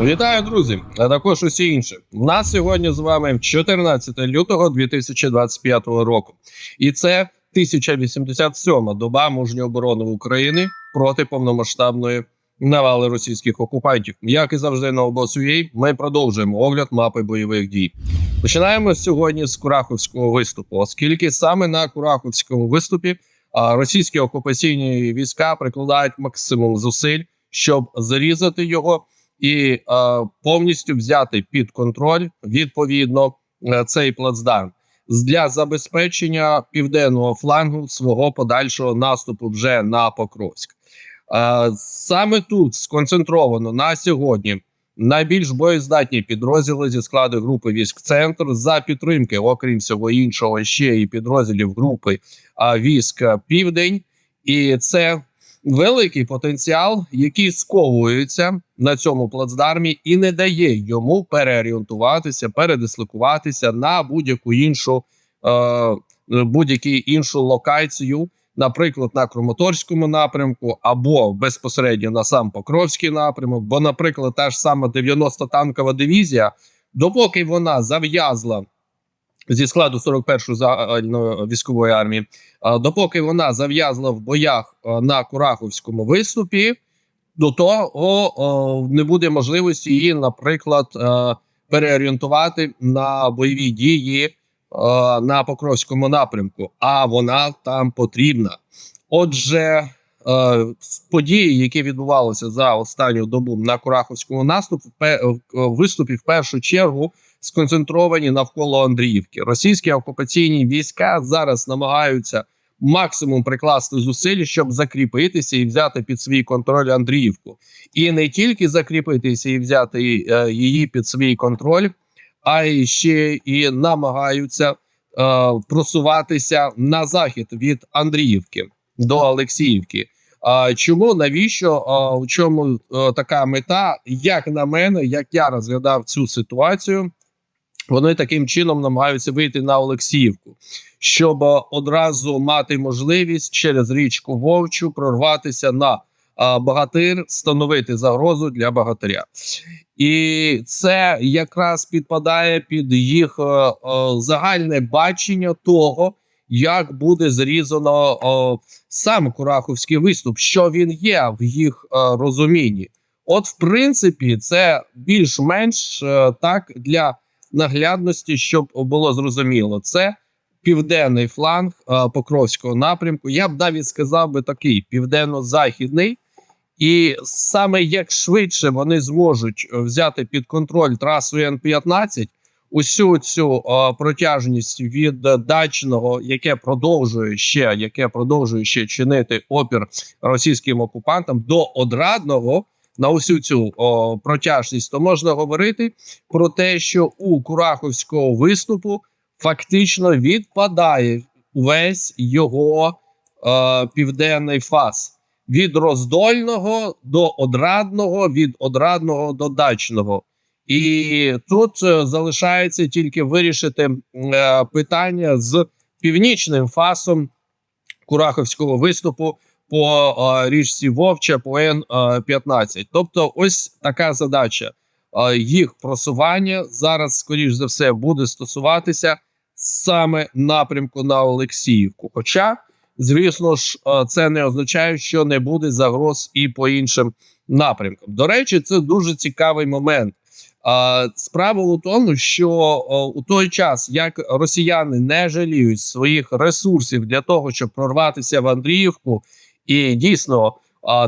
Вітаю, друзі, а також усі інші. У нас сьогодні з вами 14 лютого 2025 року, і це 1087 доба мужньої оборони України проти повномасштабної навали російських окупантів. Як і завжди на обосує, ми продовжуємо огляд мапи бойових дій. Починаємо сьогодні з Кураховського виступу, оскільки саме на Кураховському виступі російські окупаційні війська прикладають максимум зусиль, щоб зарізати його і е, повністю взяти під контроль відповідно е, цей плацдарм. Для забезпечення південного флангу свого подальшого наступу вже на Покровськ. Е, саме тут сконцентровано на сьогодні найбільш боєздатні підрозділи зі складу групи військ центр за підтримки, окрім всього іншого, ще і підрозділів групи військ Південь, і це великий потенціал, який сковується на цьому плацдармі і не дає йому переорієнтуватися, передислокуватися на будь-яку іншу е, будь-яку іншу локацію, наприклад, на Краматорському напрямку, або безпосередньо на сам Покровський напрямок. Бо, наприклад, та ж сама 90 танкова дивізія, допоки вона зав'язла. Зі складу 41-ї загальної військової армії, допоки вона зав'язла в боях на Кураховському виступі, до того не буде можливості її, наприклад, переорієнтувати на бойові дії на Покровському напрямку, а вона там потрібна. Отже, події, які відбувалися за останню добу на Кураховському наступі, виступі в першу чергу сконцентровані навколо Андріївки. Російські окупаційні війська зараз намагаються максимум прикласти зусиль, щоб закріпитися і взяти під свій контроль Андріївку, і не тільки закріпитися і взяти е, її під свій контроль, а й ще і намагаються е, просуватися на захід від Андріївки до Олексіївки. Чому навіщо в чому така мета? Як на мене, як я розглядав цю ситуацію, вони таким чином намагаються вийти на Олексіївку, щоб одразу мати можливість через річку Вовчу прорватися на а, Багатир, становити загрозу для багатиря. І це якраз підпадає під їх а, а, загальне бачення того, як буде зрізано а, сам Кураховський виступ, що він є в їх а, розумінні. От, в принципі, це більш-менш а, так для наглядності, щоб було зрозуміло, це південний фланг а, Покровського напрямку. Я б навіть сказав би такий південно-західний, і саме як швидше вони зможуть взяти під контроль трасу Н-15, усю цю протяжність від дачного, яке продовжує ще, яке продовжує ще чинити опір російським окупантам до одрадного на усю цю о, протяжність, то можна говорити про те, що у Кураховського виступу фактично відпадає весь його е, південний фас від роздольного до одрадного, від одрадного до дачного. І тут е, залишається тільки вирішити е, питання з північним фасом Кураховського виступу по е, річці Вовча по Н-15. Тобто, ось така задача. Їх просування зараз, скоріш за все, буде стосуватися саме напрямку на Олексіївку. Хоча, звісно ж, це не означає, що не буде загроз і по іншим напрямкам. До речі, це дуже цікавий момент. Справа у тому, що у той час, як росіяни не жаліють своїх ресурсів для того, щоб прорватися в Андріївку, і дійсно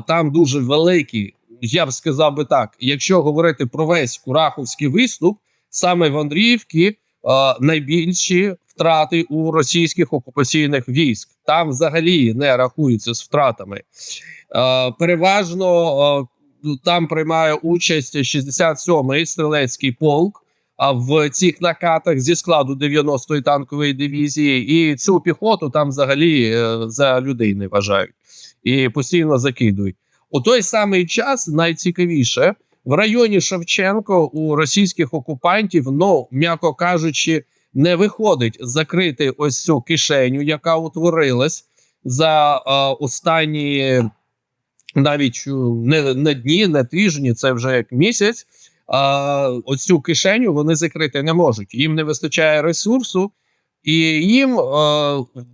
там дуже великі, я б сказав би так, якщо говорити про весь Кураховський виступ, саме в Андріївці найбільші втрати у російських окупаційних військ. Там взагалі не рахуються з втратами. Переважно там приймає участь 67-й стрілецький полк. А в цих накатах зі складу 90-ї танкової дивізії, і цю піхоту там взагалі е, за людей не вважають і постійно закидують. У той самий час найцікавіше в районі Шевченко у російських окупантів, ну м'яко кажучи, не виходить закрити ось цю кишеню, яка утворилась за е, останні навіть не, не дні, не тижні, це вже як місяць. а, оцю кишеню вони закрити не можуть. Їм не вистачає ресурсу, і їм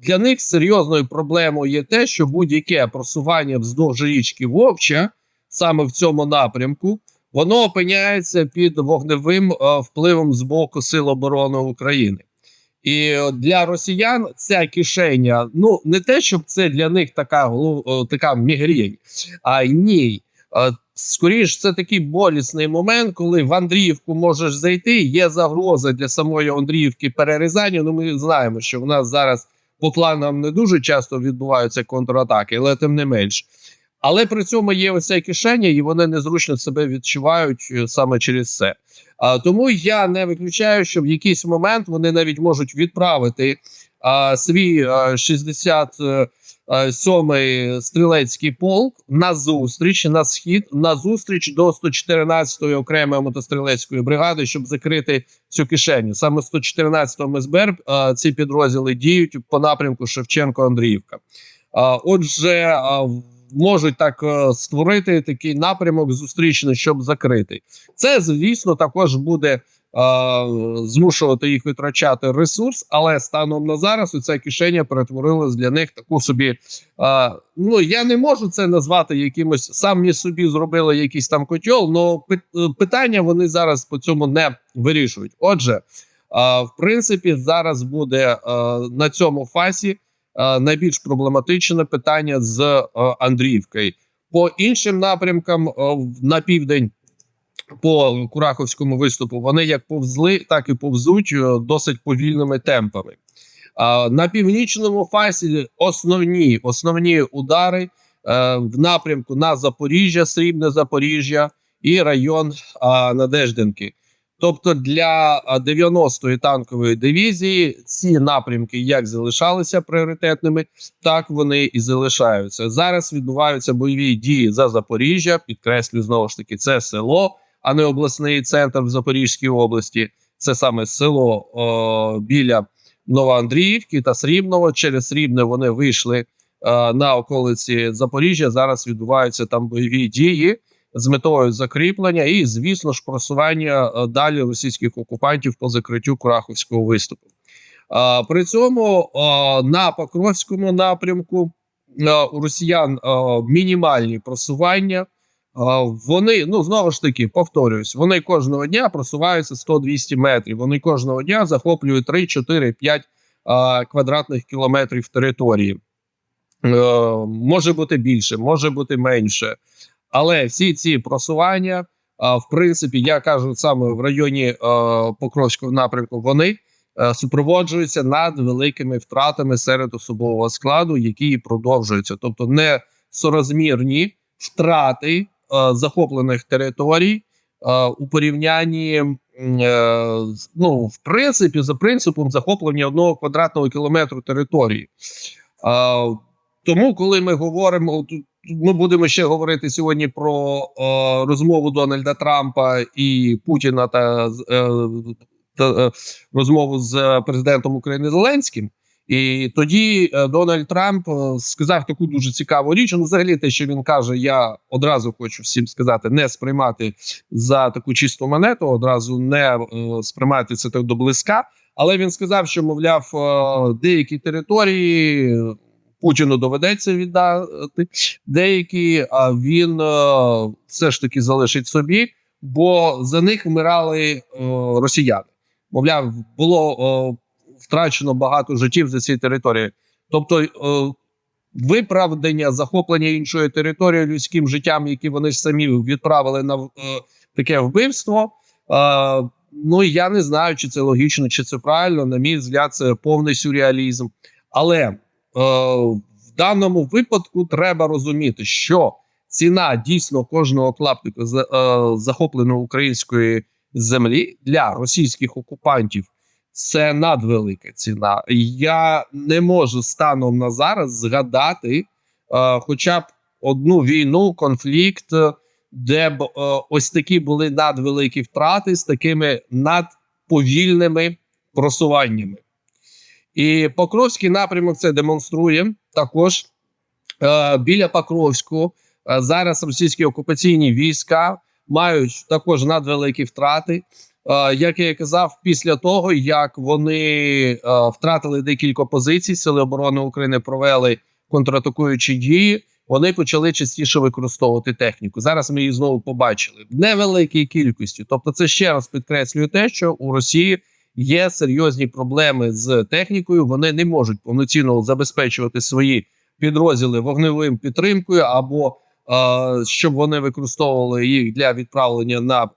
для них серйозною проблемою є те, що будь-яке просування вздовж річки Вовча саме в цьому напрямку. Воно опиняється під вогневим впливом з боку Сил оборони України. І для росіян ця кишеня, ну не те, щоб це для них така така мігрень, а ні. Е, Скоріш, це такий болісний момент, коли в Андріївку можеш зайти. Є загроза для самої Андріївки перерізання. Ну, ми знаємо, що в нас зараз по планам не дуже часто відбуваються контратаки, але тим не менш. Але при цьому є оця кишеня, і вони незручно себе відчувають е, саме через це. А, тому я не виключаю, що в якийсь момент вони навіть можуть відправити а, свій а, 67-й стрілецький полк на зустріч на схід, на зустріч до 114-ї окремої мотострілецької бригади, щоб закрити цю кишеню. Саме 114-го МСБР а, ці підрозділи діють по напрямку Шевченко-Андріївка. Отже, можуть так е, створити такий напрямок зустрічний, щоб закрити. Це, звісно, також буде е, змушувати їх витрачати ресурс, але станом на зараз ця кишеня перетворилась для них таку собі. Е, ну я не можу це назвати якимось самі собі зробили якийсь там котел, але питання вони зараз по цьому не вирішують. Отже, е, в принципі, зараз буде е, на цьому фасі. Е, Найбільш проблематичне питання з е, Андріївкою. По іншим напрямкам е, на південь по Кураховському виступу вони як повзли, так і повзуть досить повільними темпами. На північному фасі основні, основні удари в напрямку на Запоріжжя, Срібне Запоріжжя і район Надеждинки. Тобто для а, 90-ї танкової дивізії ці напрямки як залишалися пріоритетними, так вони і залишаються. Зараз відбуваються бойові дії за Запоріжжя. Підкреслю знову ж таки, це село, а не обласний центр в Запорізькій області. Це саме село о, біля Новоандріївки та Срібного. Через Срібне вони вийшли е, на околиці Запоріжжя. Зараз відбуваються там бойові дії з метою закріплення і, звісно ж, просування е, далі російських окупантів по закриттю Кураховського виступу. При цьому на Покровському напрямку е, у росіян е, мінімальні просування. Вони ну знову ж таки повторююсь, вони кожного дня просуваються 100-200 метрів. Вони кожного дня захоплюють 3, 4, 5 е, квадратних кілометрів території. Може бути більше, може бути менше. Але всі ці просування, в принципі, я кажу саме в районі е, Покровського напрямку, вони е, супроводжуються над великими втратами серед особового складу, які продовжуються, тобто не сорозмірні втрати е, захоплених територій у порівнянні. ну, в принципі, за принципом захоплення одного квадратного кілометру території. Тому, коли ми говоримо, ми будемо ще говорити сьогодні про е, розмову Дональда Трампа і Путіна та, е, та е, розмову з президентом України Зеленським. І тоді е, Дональд Трамп е, сказав таку дуже цікаву річ. Ну, взагалі, те, що він каже, я одразу хочу всім сказати, не сприймати за таку чисту монету, одразу не е, сприймати це так до близька. Але він сказав, що мовляв, е, деякі території Путіну доведеться віддати, деякі а він е, все ж таки залишить собі, бо за них вмирали е, росіяни. Мовляв, було е, втрачено багато життів за ці території. Тобто, виправдання захоплення іншої території людським життям, які вони самі відправили на таке вбивство. Ну я не знаю, чи це логічно, чи це правильно. На мій взгляд, це повний сюрреалізм. Але в даному випадку треба розуміти, що ціна дійсно кожного клаптика е, захопленої української землі для російських окупантів це надвелика ціна. Я не можу станом на зараз згадати е, хоча б одну війну, конфлікт, е, де б е, ось такі були надвеликі втрати з такими надповільними просуваннями. І Покровський напрямок це демонструє також е, біля Покровського. е, зараз російські окупаційні війська мають також надвеликі втрати. Е, Як я казав, після того як вони втратили декілька позицій, сили оборони України провели контратакуючі дії. Вони почали частіше використовувати техніку. Зараз ми її знову побачили в невеликій кількості. Тобто, це ще раз підкреслює те, що у Росії є серйозні проблеми з технікою. Вони не можуть повноцінно забезпечувати свої підрозділи вогневим підтримкою, або е, щоб вони використовували їх для відправлення на е,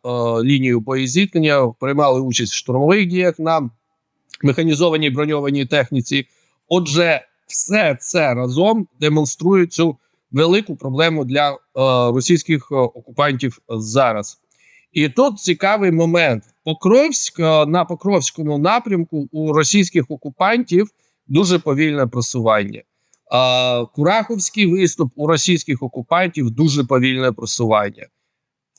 лінію боєзіткнення, приймали участь в штурмових діях на механізованій броньованій техніці. Отже, все це разом демонструє цю велику проблему для е, російських окупантів зараз. І тут цікавий момент: Покровськ е, на Покровському напрямку у російських окупантів дуже повільне просування. Кураховський виступ у російських окупантів дуже повільне просування.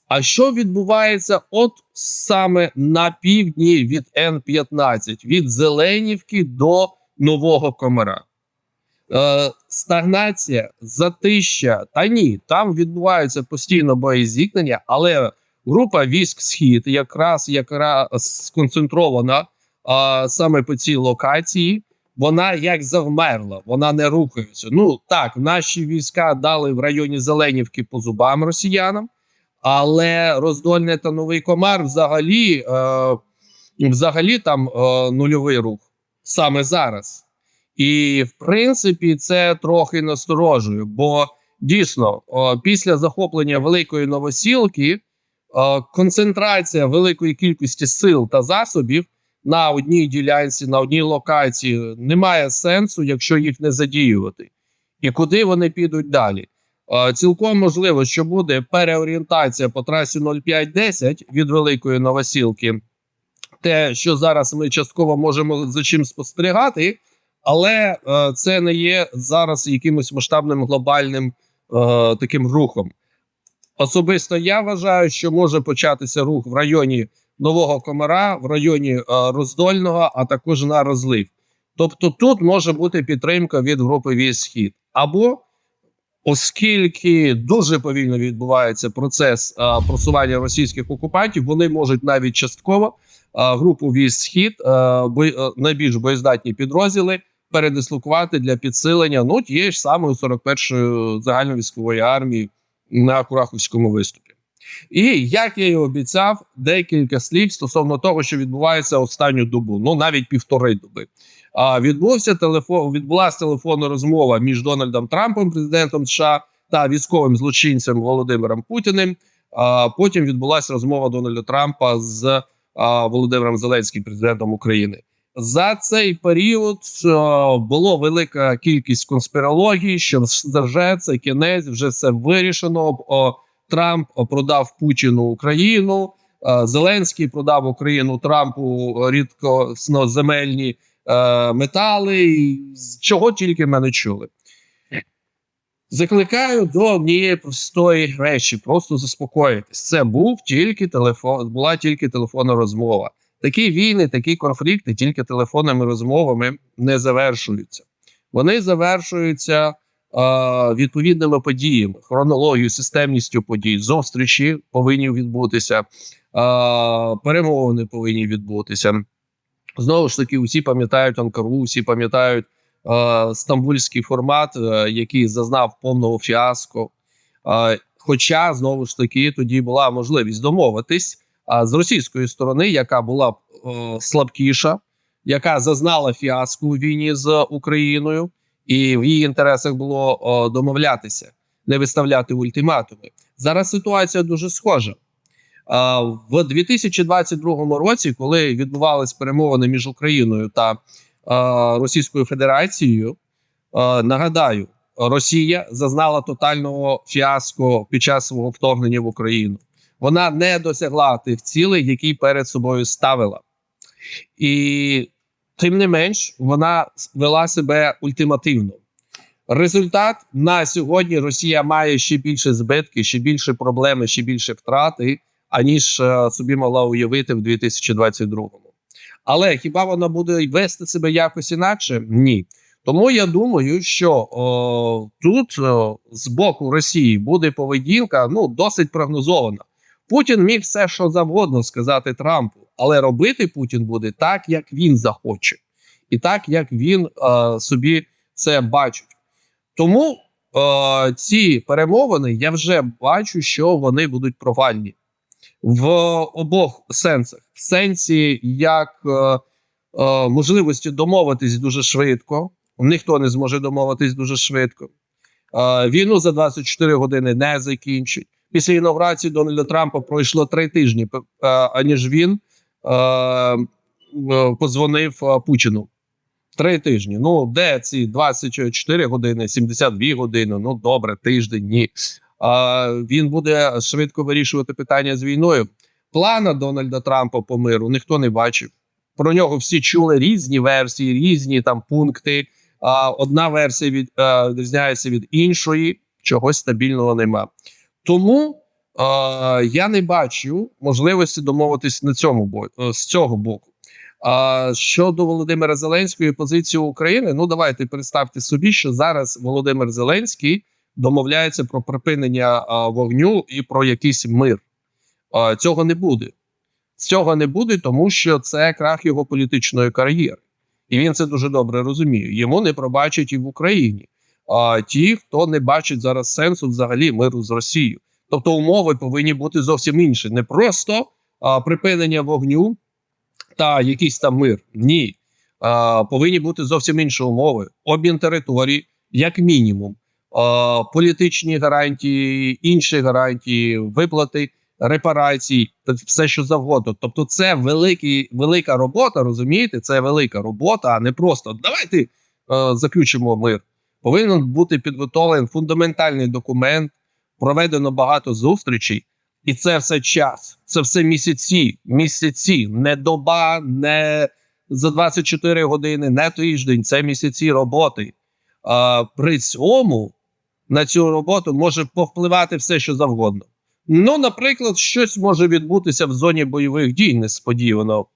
А що відбувається от саме на півдні від Н-15, від Зеленівки до Нового Комара? Е, стагнація, затища. Та ні, там відбуваються постійно боєзіткнення, але група військ Схід якраз якраз сконцентрована а, саме по цій локації. Вона як завмерла, вона не рухається. Ну так, наші війська дали в районі Зеленівки по зубам росіянам, але роздольне та новий комар взагалі, е, взагалі там е, нульовий рух саме зараз. І в принципі це трохи насторожує, бо дійсно о, після захоплення великої новосілки концентрація великої кількості сил та засобів на одній ділянці, на одній локації немає сенсу, якщо їх не задіювати. І куди вони підуть далі? Цілком можливо, що буде переорієнтація по трасі 0510 від великої новосілки. Те, що зараз ми частково можемо за чим спостерігати. Але е, це не є зараз якимось масштабним глобальним е, таким рухом. Особисто я вважаю, що може початися рух в районі Нового Комара, в районі е, Роздольного, а також на розлив. Тобто тут може бути підтримка від групи військ схід. Або оскільки дуже повільно відбувається процес е, просування російських окупантів, вони можуть навіть частково е, групу військ схід, е, бой, е, найбільш боєздатні підрозділи передислокувати для підсилення ну тієї ж самої 41-ї загальновійськової армії на Кураховському виступі. І як я і обіцяв, декілька слів стосовно того, що відбувається останню добу, ну навіть півтори доби. А відбувся телефон, відбулася телефонна розмова між Дональдом Трампом, президентом США, та військовим злочинцем Володимиром Путіним. А потім відбулася розмова Дональда Трампа з а, Володимиром Зеленським, президентом України. За цей період було велика кількість конспірології, що вже це кінець, вже все вирішено. Трамп продав Путіну Україну. е, Зеленський продав Україну Трампу рідкосноземельні е, метали. Чого тільки ми не чули. Закликаю до однієї простої речі: просто заспокоїтись. Це був тільки телефон, була тільки телефонна розмова. Такі війни, такі конфлікти тільки телефонними розмовами не завершуються. Вони завершуються е, відповідними подіями, хронологією, системністю подій. Зустрічі повинні відбутися, е, перемовини повинні відбутися. Знову ж таки, усі пам'ятають Анкару, усі пам'ятають е, стамбульський формат, е, який зазнав повного фіаско. Е, хоча знову ж таки тоді була можливість домовитись. А з російської сторони, яка була е, слабкіша, яка зазнала фіаско у війні з Україною, і в її інтересах було е, домовлятися, не виставляти ультиматуми. Зараз ситуація дуже схожа. Е, в 2022 році, коли відбувались перемовини між Україною та Російською Федерацією, нагадаю, Росія зазнала тотального фіаско під час свого вторгнення в Україну вона не досягла тих цілей, які перед собою ставила. І тим не менш, вона вела себе ультимативно. Результат на сьогодні Росія має ще більше збитки, ще більше проблеми, ще більше втрати, аніж е, собі могла уявити в 2022-му. Але хіба вона буде вести себе якось інакше? Ні. Тому я думаю, що о, тут о, з боку Росії буде поведінка ну досить прогнозована Путін міг все, що завгодно сказати Трампу, але робити Путін буде так, як він захоче, і так, як він е, собі це бачить. Тому е, ці перемовини я вже бачу, що вони будуть провальні в обох сенсах: в сенсі, як е, е, можливості домовитись дуже швидко. Ніхто не зможе домовитись дуже швидко. Е, війну за 24 години не закінчить. Після інаугурації Дональда Трампа пройшло три тижні, е, аніж він е, е, позвонив е, Путіну. Три тижні. Ну, де ці 24 години, 72 години? Ну, добре, тиждень, ні. А, він буде швидко вирішувати питання з війною. Плана Дональда Трампа по миру ніхто не бачив. Про нього всі чули різні версії, різні там пункти. Одна версія від, відрізняється від іншої, чогось стабільного нема. Тому а, я не бачу можливості домовитись на цьому бо, е, з цього боку. А щодо Володимира Зеленського і позиції України, ну давайте представте собі, що зараз Володимир Зеленський домовляється про припинення а, вогню і про якийсь мир. А, цього не буде. Цього не буде, тому що це крах його політичної кар'єри. І він це дуже добре розуміє. Йому не пробачать і в Україні. А ті, хто не бачить зараз сенсу взагалі миру з Росією. Тобто умови повинні бути зовсім інші. Не просто а, припинення вогню та якийсь там мир. Ні. А, повинні бути зовсім інші умови. Обмін територій, як мінімум, а, політичні гарантії, інші гарантії, виплати репарацій, все що завгодно. Тобто, це великий, велика робота, розумієте? Це велика робота, а не просто давайте е, заключимо мир. Повинен бути підготовлений фундаментальний документ, проведено багато зустрічей, і це все час. Це все місяці, місяці, не доба, не за 24 години, не тиждень. Це місяці роботи. А при цьому на цю роботу може повпливати все, що завгодно. Ну, наприклад, щось може відбутися в зоні бойових дій несподівано,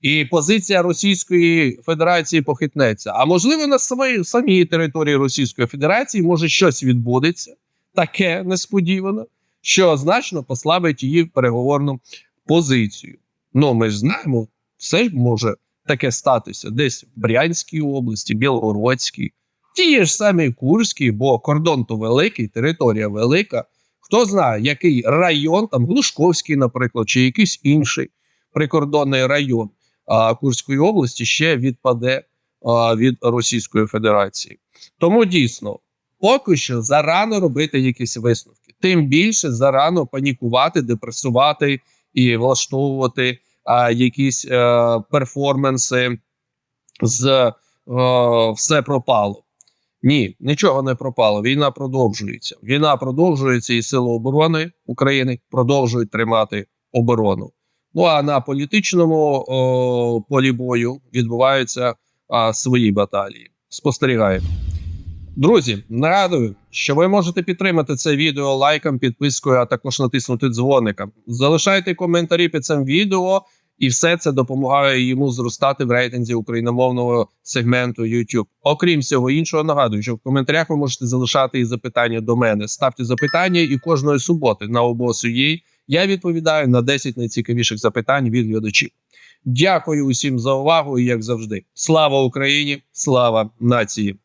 і позиція Російської Федерації похитнеться. А можливо, на самій, самій території Російської Федерації може щось відбудеться, таке несподівано, що значно послабить її переговорну позицію. Ну, ми ж знаємо, все ж може таке статися десь в Брянській області, Білгородській, ті ж самі Курській, бо кордон то великий, територія велика. Хто знає, який район, там Глушковський, наприклад, чи якийсь інший прикордонний район Курської області ще відпаде від Російської Федерації. Тому дійсно, поки що зарано робити якісь висновки. Тим більше зарано панікувати, депресувати і влаштовувати якісь е, перформанси з е, все пропало. Ні, нічого не пропало. Війна продовжується. Війна продовжується, і сили оборони України продовжують тримати оборону. Ну а на політичному о, полі бою відбуваються а, свої баталії. Спостерігаємо. Друзі, нагадую, що ви можете підтримати це відео лайком, підпискою, а також натиснути дзвоником. Залишайте коментарі під цим відео, і все це допомагає йому зростати в рейтинзі україномовного сегменту YouTube. Окрім всього іншого, нагадую, що в коментарях ви можете залишати і запитання до мене. Ставте запитання, і кожної суботи на обосу їй я відповідаю на 10 найцікавіших запитань від глядачів. Дякую усім за увагу і як завжди. Слава Україні! Слава нації!